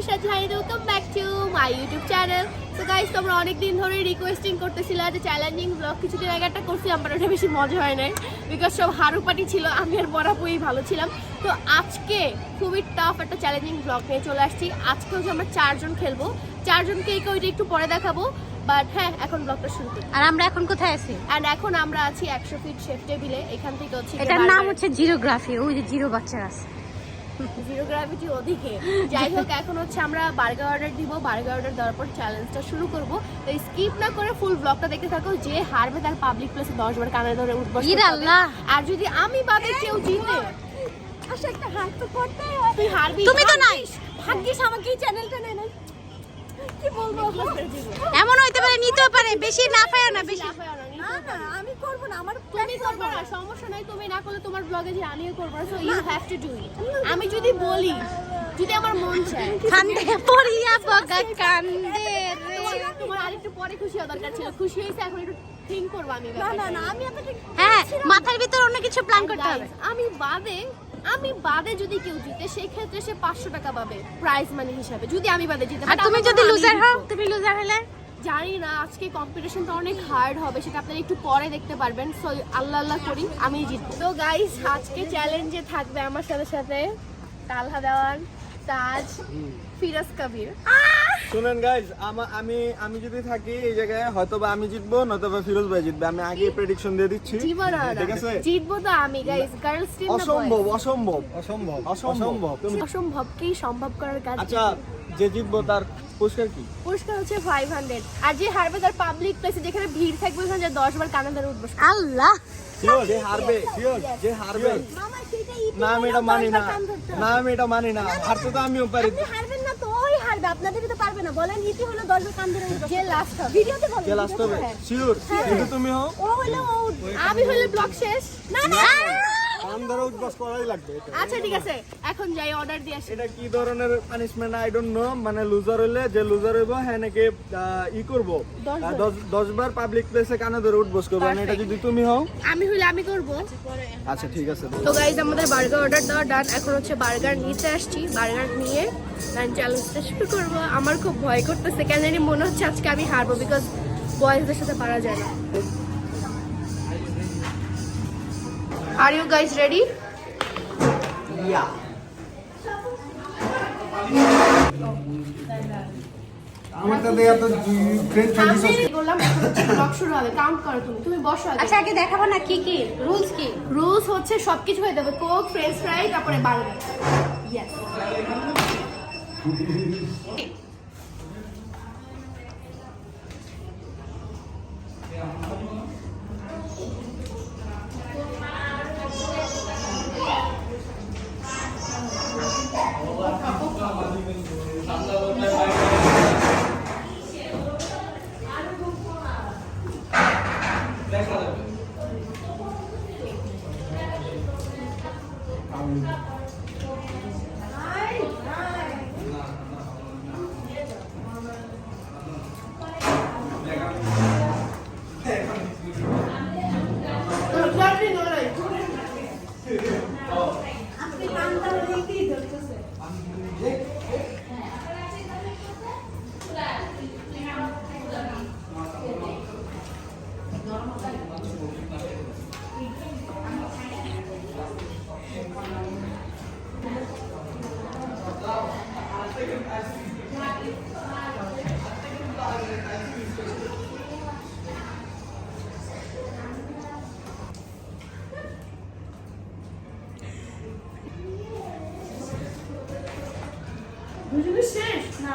Nushad welcome back to my YouTube channel তো guys তোমরা অনেক দিন ধরে রিকোয়েস্টিং করতেছিল যে চ্যালেঞ্জিং ব্লগ কিছুদিন আগে একটা করছি আমার ওটা বেশি মজা হয় নাই। বিকজ সব হারুপাটি ছিল আমি আর বরাপুই ভালো ছিলাম। তো আজকে খুবই টাফ একটা চ্যালেঞ্জিং ব্লগ নিয়ে চলে আসছি। আজকে হচ্ছে আমরা চারজন খেলব। চারজনকে এই ওইটা একটু পরে দেখাবো বাট হ্যাঁ এখন ব্লগটা শুরু করি। আর আমরা এখন কোথায় আছি? অ্যান্ড এখন আমরা আছি একশো ফিট শেফ টেবিলে এখান থেকে হচ্ছে এটার নাম হচ্ছে জিরোগ্রাফি ওই যে জিরো বাচ্চারা আছে। জিরো গ্র্যাভিটি ওদিকে যাই হোক এখন হচ্ছে আমরা বার্গার অর্ডার দিব। বার্গার অর্ডার দেওয়ার পর চ্যালেঞ্জটা শুরু করব। তো স্কিপ না করে ফুল ব্লগটা দেখতে থাকো। যে হারবে তার পাবলিক প্লেসে দশ বার কানে ধরে উঠবো। আর যদি আমি বাদে কেউ জিতে। আচ্ছা একটা হাত তো করতেই হয় তুই হারবি। তুমি তো নাই। ভাগ্যিস- আমাকে এই চ্যানেলটা নেয় না কি বলব? এমন হইতে পারে নিতেও পারে। বেশি না পায় না বেশি না। না আমি করব না আমার তুমি করবে না সমস্যা নাই তুমি না করলে তোমার ব্লগে যে আমিও করব so you have to do it আমি যদি বলি যদি আমার মন চায়। কান্দে পড়িয়া বগা কান্দে রে। তোমার- আরেকটু পরে খুশি হওয়া দরকার ছিল। খুশি হয়েছে এখন একটু থিঙ্ক করব আমি না না না আমি আপনাকে হ্যাঁ মাথার ভিতর অন্য কিছু প্ল্যান করতে হবে। আমি বাদে আমি বাদে যদি কেউ জিতে সেই ক্ষেত্রে সে পাঁচশো টাকা পাবে প্রাইজ মানি হিসাবে যদি আমি বাদে জিতে। আর তুমি যদি লুজার হও তুমি লুজার হলে? জানি না আজকে কম্পিটিশনটা অনেক হার্ড হবে সেটা আপনারা একটু পরে দেখতে পারবেন। সো আল্লাহ আল্লাহ করি আমি জিতবো। তো গাইস আজকে চ্যালেঞ্জে থাকবে আমার সাথে সাথে তালহা দেওয়ান তাজ ফিরাজ কবির। শুনেন গাইজ আমি আমি যদি থাকি এই জায়গায় হয়তো বা আমি জিতবো নয়তো বা ফিরোজ ভাই জিতবে। আমি আগে প্রেডিকশন দিয়ে দিচ্ছি। ঠিক আছে? জিতবো তো আমি গাইস গার্লস টিম অসম্ভব অসম্ভব। অসম্ভব অসম্ভব। অসম্ভবকেই সম্ভব করার কাজ আচ্ছা যে জিতবো তার পুরস্কার কি? পুরস্কার হচ্ছে ফাইভ হান্ড্রেড আর যে হারবে তার পাবলিক প্লেসে যেখানে ভিড় থাকবে ওখানে যে দশ বার কানে ধরে উঠবো। আল্লাহ! যে হারবে যে হারবে। না আমি এটা মানি না। না আমি এটা মানি না। হারতে তো আমিও পারি। হারবে আপনাদেরই তো পারবে না। বলেন ইতি হলো দশ বার কান ধরে উঠবো যে লাস্ট হবে। ভিডিওতে বলেন কে লাস্ট হবে। হ্যাঁ। শিওর কিন্তু তুমি হও। ও হলো আমি হলে ব্লগ শেষ। না না কান ধরে উঠবাস করাই লাগবে আচ্ছা ঠিক আছে। এখন যাই অর্ডার দিয়ে আসি। এটা কি ধরনের পানিশমেন্ট আই ডোন্ট নো মানে লুজার হইলে যে লুজার হইব হ্যাঁ নাকি ই করব। দশ বার। পাবলিক প্লেসে কানে ধরে উঠবস করব। মানে এটা যদি তুমি হও। আমি হলে আমি করব। আচ্ছা ঠিক আছে। তো গাইজ আমাদের বার্গার অর্ডার দেওয়া ডান এখন হচ্ছে বার্গার নিতে আসছি। বার্গার নিয়ে দেন চ্যালেঞ্জটা শুরু করব। আমার খুব ভয় করতেছে। কেন জানি মনে হচ্ছে আজকে আমি হারবো বিকজ বয়েজদের সাথে পারা যায় না। করো তুমি তুমি বসো আগে আচ্ছা আগে দেখাবো না কি কি? রুলস কি? রুলস হচ্ছে সবকিছু হয়ে যাবে কোক ফ্রেঞ্চ ফ্রাই তারপরে বার্গার। Yes Amen. শেষ না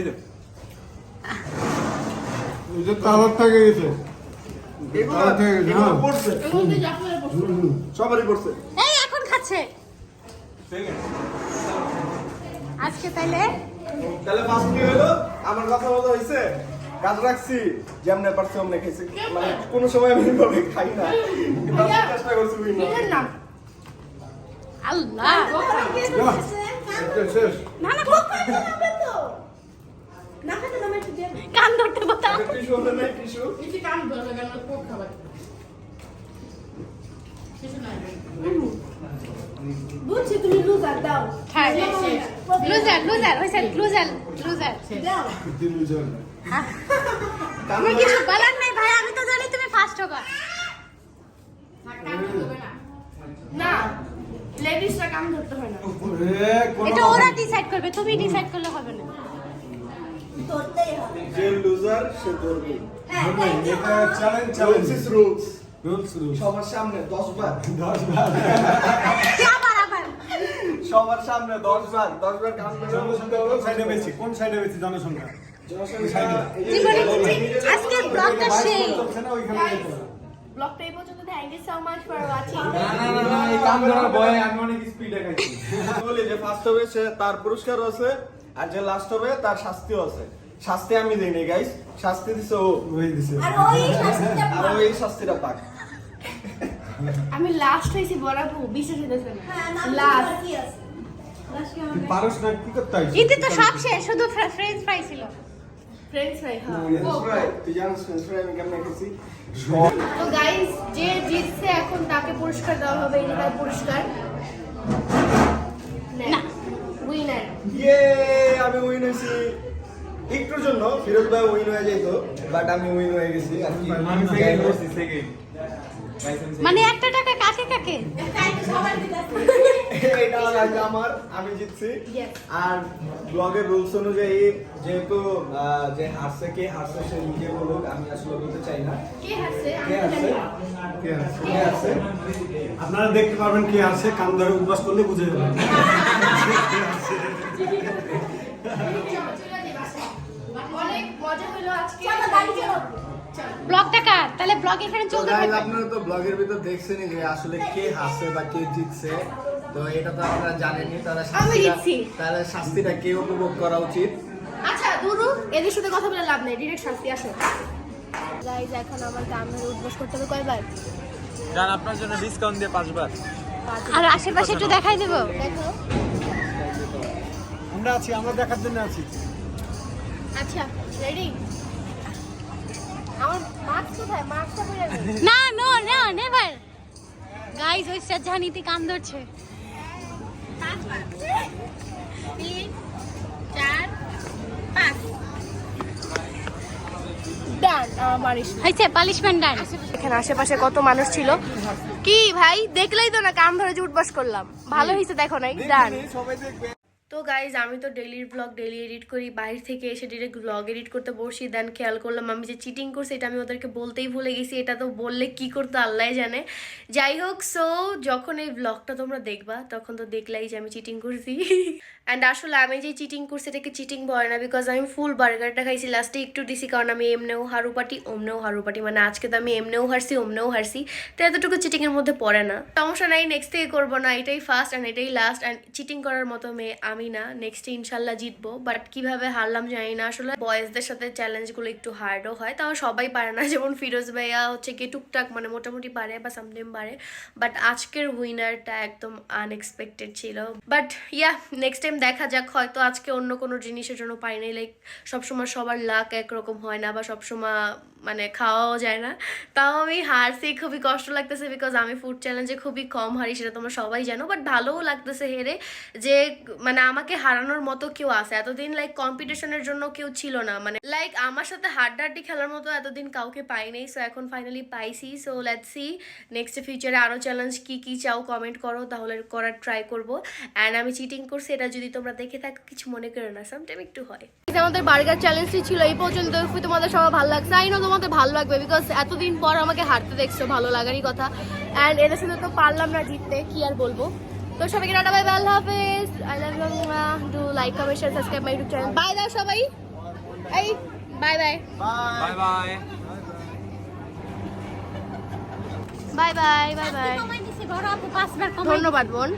এই যে এই যে থেকে গেছে হ্যাঁ। পড়ছে। সবারই পড়ছে। এই এখন খাচ্ছে। আজকে তাইলে? তাহলে ফার্স্ট কি হলো আমার কথা বলা হয়েছে। কাজ রাখছি যেমনে পারছি অমনে খেয়েছি মানে কোনো সময় আমি খাই না। চেষ্টা করছি না আল্লাহ। শেষ। না না কান ধরতে কথা টিস্যু হলে নাই টিস্যু বুঝছি তুমি লুজার দাও। লুজার লুজার হইছে লুজার লুজার দাও। দিন আমার কিছু বলার নাই ভাই আমি তো জানি তুমি ফার্স্ট হবা। না। লেডিসরা কাম ধরতে হয় না। এটা ওরা ডিসাইড করবে তুমি ডিসাইড করলে হবে না। যে লুজার সে ধরবে। এটা challenge rules is rules rules rules সবার সামনে 10 বার। 10 বার। আবার আবার। সবার সামনে 10 বার। 10 বার কাম জনসংখ্যা কোন সাইডে বেশি? কোন সাইডে বেশি জনসংখ্যা? জনসংখ্যা এই যে- ব্লগটা সেই। চলছে না ওইখানে যেতে হবে। ব্লগটা এই পর্যন্ত thank you so much for watching বলি যে ফার্স্ট হবে সে তার পুরস্কার আছে। আর যে লাস্ট হবে তার শাস্তিও আছে। শাস্তি আমি দেই নাই গাইস শাস্তি দিছে ও। ওই দিছে। আর ও এই শাস্তিটা পাক। আমি লাস্ট হইছি বরাবু বিশ্বাস হইতেছে না। লাস্ট পারস না কি করতে হয় ইতি তো সব শেষ শুধু ফ্রেঞ্চ ফ্রাই ছিল। ফ্রেন্ডস ফ্রাই হ্যাঁ। তুই জানিস ফ্রেঞ্চ ফ্রাই আমি কেমন খেয়েছি? তো গাইস যে জিতছে এখন তাকে পুরস্কার দেওয়া হবে পুরস্কার। ইয়ে আমি উইন হয়েছি একটুর জন্য ফিরোজ ভাই উইন হয়ে যেত বাট আমি উইন হয়ে গেছি আর কি। মানে একটা টাকা কাকে কাকে? এটা আজ আমার আমি জিতছি। আর ব্লগের রুলস অনুযায়ী যেহেতু যে হারছে কে হারছে সে নিজে বলুক আমি আসলে বলতে চাই না। কে হারছে? কে আছে? হারছে? আপনারা দেখতে পারবেন কি আছে কান ধরে উদ্বাস করলে বুঝে যাবেন। অনেক মজা হলো আজকে। ব্লগটা কার? তাহলে ব্লগ এখানে চলতে থাকবে। আপনারা তো ব্লগের ভিতর দেখছেনই যে আসলে কে হাসছে বা কে জিতছে। তো এটা তো আপনারা জানেনই আমি শাস্তিটা তাহলে শাস্তিটা কে উপভোগ করা উচিত? আচ্ছা দুরু এদের সাথে কথা বলে লাভ নেই। ডিরেক্ট শাস্তি আসো। গাইজ এখন আমার উদ্বোস করতে হবে কয়বার? আপনার জন্য ডিসকাউন্ট দিয়ে পাঁচবার। আর আশেপাশে একটু দেখাই দেবো। দেখো। আমরা আছি আমরা দেখার জন্য আছি। আচ্ছা রেডি আমার মাস্ক কোথায়? মাস্কটা পরে না নো নো নেভার গাইস ওই সাজানিতে কান ধরছে। তিন চার পাঁচ। ডান আমার ইস হয়েছে পালিশমেন্ট ডান এখানে আশেপাশে কত মানুষ ছিল? কি ভাই? দেখলেই তো না কাম ধরে যে উঠবাস করলাম। ভালো হয়েছে দেখো নাই? ডান তো গাইজ আমি তো ডেলির ব্লগ ডেলি এডিট করি, বাইরে থেকে এসে ডিরেক্ট ব্লগ এডিট করতে বসি দেন খেয়াল করলাম আমি যে চিটিং করছি, এটা আমি ওদেরকে বলতেই ভুলে গেছি, এটা তো বললে কি করতো, আল্লাহ জানে। যাই হোক সো যখন এই ব্লগটা তোমরা দেখবা, তখন তো দেখলাই যে আমি চিটিং করছি। অ্যান্ড আসলে আমি যে চিটিং করছি, এটাকে চিটিং বলে না বিকজ আমি ফুল বার্গারটা খাইছি। লাস্টে একটু দিছি, কারণ আমি এমনেও হারুপাটি ওমনেও হারুপাটি মানে আজকে তো আমি এমনেও হারছি ওমনেও হারছি। তো এতটুকু চিটিংয়ের মধ্যে পড়ে না। সমস্যা নাই নেক্সট থেকে করব না, এটাই ফার্স্ট অ্যান্ড এটাই লাস্ট অ্যান্ড চিটিং করার মতো মেয়ে আমি না। নেক্সট ইনশাল্লাহ জিতবো। বাট কীভাবে হারলাম জানি না। আসলে বয়েজদের সাথে চ্যালেঞ্জগুলো একটু হার্ডও হয়। তাও সবাই পারে না। যেমন ফিরোজ ভাইয়া হচ্ছে কি টুকটাক মানে মোটামুটি পারে বা সামটাইম পারে। বাট আজকের উইনারটা একদম আনএক্সপেক্টেড ছিল। বাট ইয়া নেক্সট টাইম দেখা যাক, হয়তো আজকে অন্য কোনো জিনিসের জন্য পাই নাই লাইক সবসময় সবার লাক একরকম হয় না বা সবসময় মানে খাওয়াও যায় না। তাও আমি হারছি, খুবই কষ্ট লাগতেছে বিকজ আমি ফুড চ্যালেঞ্জে খুবই কম হারি, সেটা তোমরা সবাই জানো বাট ভালোও লাগতেছে হেরে যে মানে আমাকে হারানোর মতো কেউ আছে। এতদিন লাইক কম্পিটিশনের জন্য কেউ ছিল না মানে লাইক আমার সাথে হাড্ডাহাড্ডি খেলার মতো এতদিন কাউকে পাই নাই সো এখন ফাইনালি পাইছি সো লেটস সি নেক্সট ফিউচারে আরও চ্যালেঞ্জ কি কি চাও কমেন্ট করো, তাহলে করার ট্রাই করব। অ্যান্ড আমি চিটিং করছি, এটা যদি তোমরা দেখে থাকো কিছু মনে করো না সামটাইম একটু হয়। আমাদের বার্গার চ্যালেঞ্জটি ছিল এই পর্যন্ত। তোমাদের সবার ভালো লাগছে? আই নো তোমাদের ভালো লাগবে বিকজ এতদিন পর আমাকে হারতে দেখছ ভালো লাগারই কথা। অ্যান্ড এদের সাথে তো পারলাম না জিততে কি আর বলব? তো সবাইকে টাটা বাই আল্লাহ হাফেজ। I love you do like comment share subscribe my YouTube channel bye দাও সবাই। এই bye bye bye bye bye bye bye bye ধন্যবাদ বোন।